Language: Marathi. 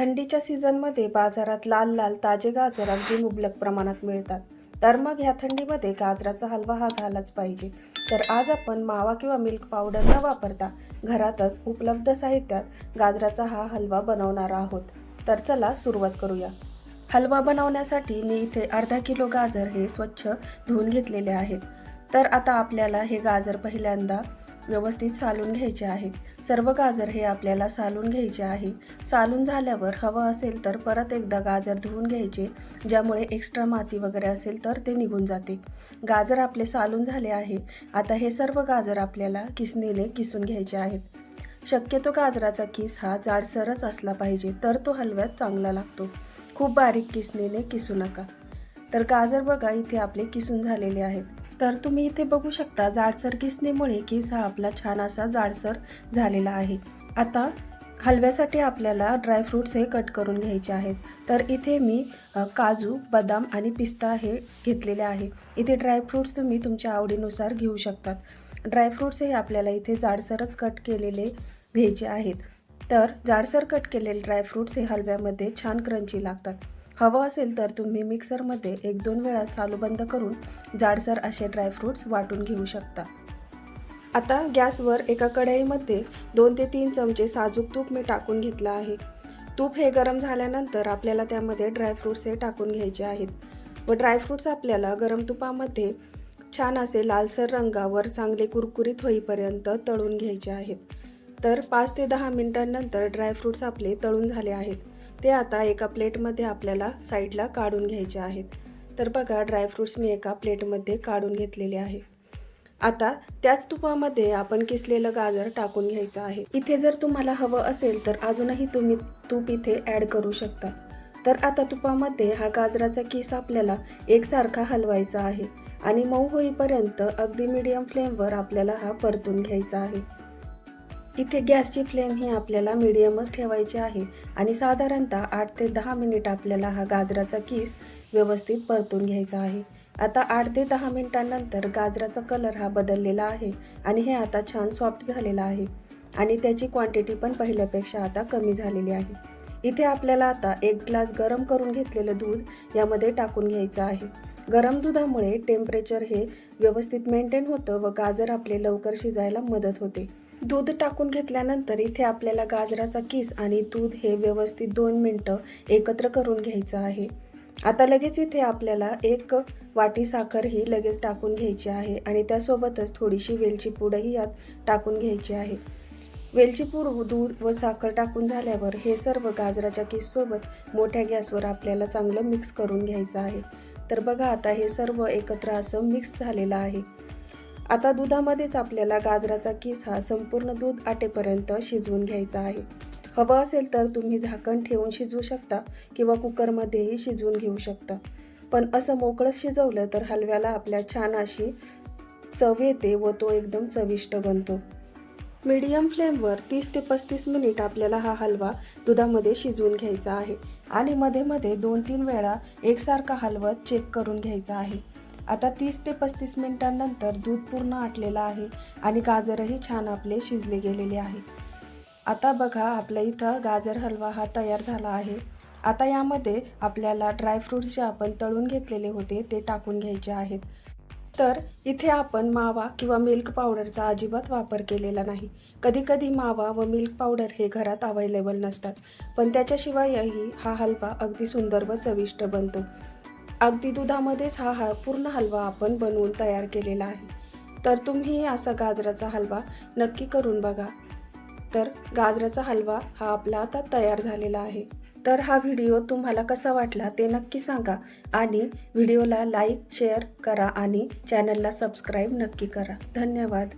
थंडीच्या सीझनमध्ये बाजारात लाल लाल ताजे गाजर अगदी मुबलक प्रमाणात मिळतात. तर मग ह्या थंडीमध्ये गाजराचा हलवा हा झालाच पाहिजे. तर आज आपण मावा किंवा मिल्क पावडर न वापरता घरातच उपलब्ध साहित्यात गाजराचा हा हलवा बनवणार आहोत. तर चला सुरुवात करूया. हलवा बनवण्यासाठी मी इथे अर्धा किलो गाजर हे स्वच्छ धुवून घेतलेले आहेत. तर आता आपल्याला हे गाजर पहिल्यांदा व्यवस्थित सालून घ्यायचे आहेत. सर्व गाजर हे आपल्याला सालून घ्यायचे आहे. सालून झाल्यावर हवं असेल तर परत एकदा गाजर धुवून घ्यायचे. ज्यामुळे एक्स्ट्रा माती वगैरे असेल तर ते निघून जाते. गाजर आपले सालून झाले आहे. आता हे सर्व गाजर आपल्याला किसणीने किसून घ्यायचे आहेत. शक्यतो गाजराचा किस हा जाडसरच असला पाहिजे तर तो हलव्यात चांगला लागतो. खूप बारीक किसणीने किसू नका. तर गाजर बघा इथे आपले किसून झालेले आहेत. तर तुम्ही इथे बघू शकता जाडसर किसणीमुळे केस हा आपला छान असा जाडसर झालेला आहे. आता हलव्यासाठी आपल्याला ड्रायफ्रूट्स हे कट करून घ्यायचे आहेत. तर इथे मी काजू बदाम आणि पिस्ता हे घेतलेले आहे. इथे ड्रायफ्रूट्स तुम्ही तुमच्या आवडीनुसार घेऊ शकतात. ड्रायफ्रूट्स हे आपल्याला इथे जाडसरच कट केलेले घ्यायचे आहेत. तर जाडसर कट केलेले ड्रायफ्रूट्स हे हलव्यामध्ये छान क्रंची लागतात. हवं असेल तर तुम्ही मिक्सरमध्ये एक दोन वेळा चालू बंद करून जाडसर असे ड्रायफ्रूट्स वाटून घेऊ शकता. आता गॅसवर एका कढईमध्ये दोन ते तीन चमचे साजूक तूप मी टाकून घेतलं आहे. तूप हे गरम झाल्यानंतर आपल्याला त्यामध्ये ड्रायफ्रूट्स हे टाकून घ्यायचे आहेत. व ड्रायफ्रूट्स आपल्याला गरम तुपामध्ये छान असे लालसर रंगावर चांगले कुरकुरीत होईपर्यंत तळून घ्यायचे आहेत. तर पाच ते दहा मिनिटांनंतर ड्रायफ्रूट्स आपले तळून झाले आहेत. ते आता एका प्लेटमध्ये आपल्याला साईडला काढून घ्यायचे आहेत. तर बघा ड्रायफ्रूट्स मी एका प्लेटमध्ये काढून घेतलेले आहे. आता त्याच तुपामध्ये आपण किसलेलं गाजर टाकून घ्यायचं आहे. इथे जर तुम्हाला हवं असेल तर अजूनही तुम्ही तूप इथे ॲड करू शकता. तर आता तुपामध्ये हा गाजराचा किस आपल्याला एकसारखा हलवायचा आहे आणि मऊ होईपर्यंत अगदी मीडियम फ्लेमवर आपल्याला हा परतून घ्यायचा आहे. इथे गॅसची फ्लेम ही आपल्याला मिडियमच ठेवायची आहे आणि साधारणतः आठ ते दहा मिनिट आपल्याला हा गाजराचा किस व्यवस्थित परतून घ्यायचा आहे. आता आठ ते दहा मिनिटांनंतर गाजराचा कलर हा बदललेला आहे आणि हे आता छान सॉफ्ट झालेला आहे आणि त्याची क्वांटिटी पण पहिल्यापेक्षा आता कमी झालेली आहे. इथे आपल्याला आता एक ग्लास गरम करून घेतलेलं दूध यामध्ये टाकून घ्यायचं आहे. गरम दुधामुळे टेम्परेचर हे व्यवस्थित मेंटेन होतं व गाजर आपले लवकर शिजायला मदत होते. दूध टाकून घेतल्यानंतर इथे आपल्याला गाजराचा किस आणि दूध हे व्यवस्थित दोन मिनटं एकत्र करून घ्यायचं आहे. आता लगेच इथे आपल्याला एक वाटी साखर ही लगेच टाकून घ्यायची आहे आणि त्यासोबतच थोडीशी वेलची पूडही यात टाकून घ्यायची आहे. वेलची पूड दूध व साखर टाकून झाल्यावर हे सर्व गाजराच्या किससोबत मोठ्या गॅसवर आपल्याला चांगलं मिक्स करून घ्यायचं आहे. तर बघा आता हे सर्व एकत्र असं मिक्स झालेलं आहे. आता दुधामध्येच आपल्याला गाजराचा किस हा संपूर्ण दूध आटेपर्यंत शिजवून घ्यायचा आहे. हवं असेल तर तुम्ही झाकण ठेवून शिजवू शकता किंवा कुकरमध्येही शिजवून घेऊ शकता. पण असं मोकळंच शिजवलं तर हलव्याला आपल्या छान अशी चव येते व तो एकदम चविष्ट बनतो. मीडियम फ्लेमवर तीस ते पस्तीस मिनिट आपल्याला हा हलवा दुधामध्ये शिजवून घ्यायचा आहे आणि मध्ये मध्ये दोन तीन वेळा एकसारखा हलवा चेक करून घ्यायचा आहे. आता तीस ते पस्तीस मिनिटांनंतर दूध पूर्ण आटलेलं आहे आणि गाजरही छान आपले शिजले गेलेले आहे. आता बघा आपल्या इथं गाजर हलवा हा तयार झाला आहे. आता यामध्ये आपल्याला ड्रायफ्रूट्स जे आपण तळून घेतलेले होते ते टाकून घ्यायचे आहेत. तर इथे आपण मावा किंवा मिल्क पावडरचा अजिबात वापर केलेला नाही. कधीकधी मावा व मिल्क पावडर हे घरात अवेलेबल नसतात. पण त्याच्याशिवायही हा हलवा अगदी सुंदर व चविष्ट बनतो. अगदी दुधामध्येच हा हा पूर्ण हलवा आपण बनवून तयार केलेला आहे. तर तुम्ही असा गाजराचा हलवा नक्की करून बघा. तर गाजराचा हलवा हा आपला आता तयार झालेला आहे. तर हा व्हिडिओ तुम्हाला कसा वाटला ते नक्की सांगा आणि व्हिडिओला लाईक शेअर करा आणि चॅनलला सबस्क्राईब नक्की करा. धन्यवाद.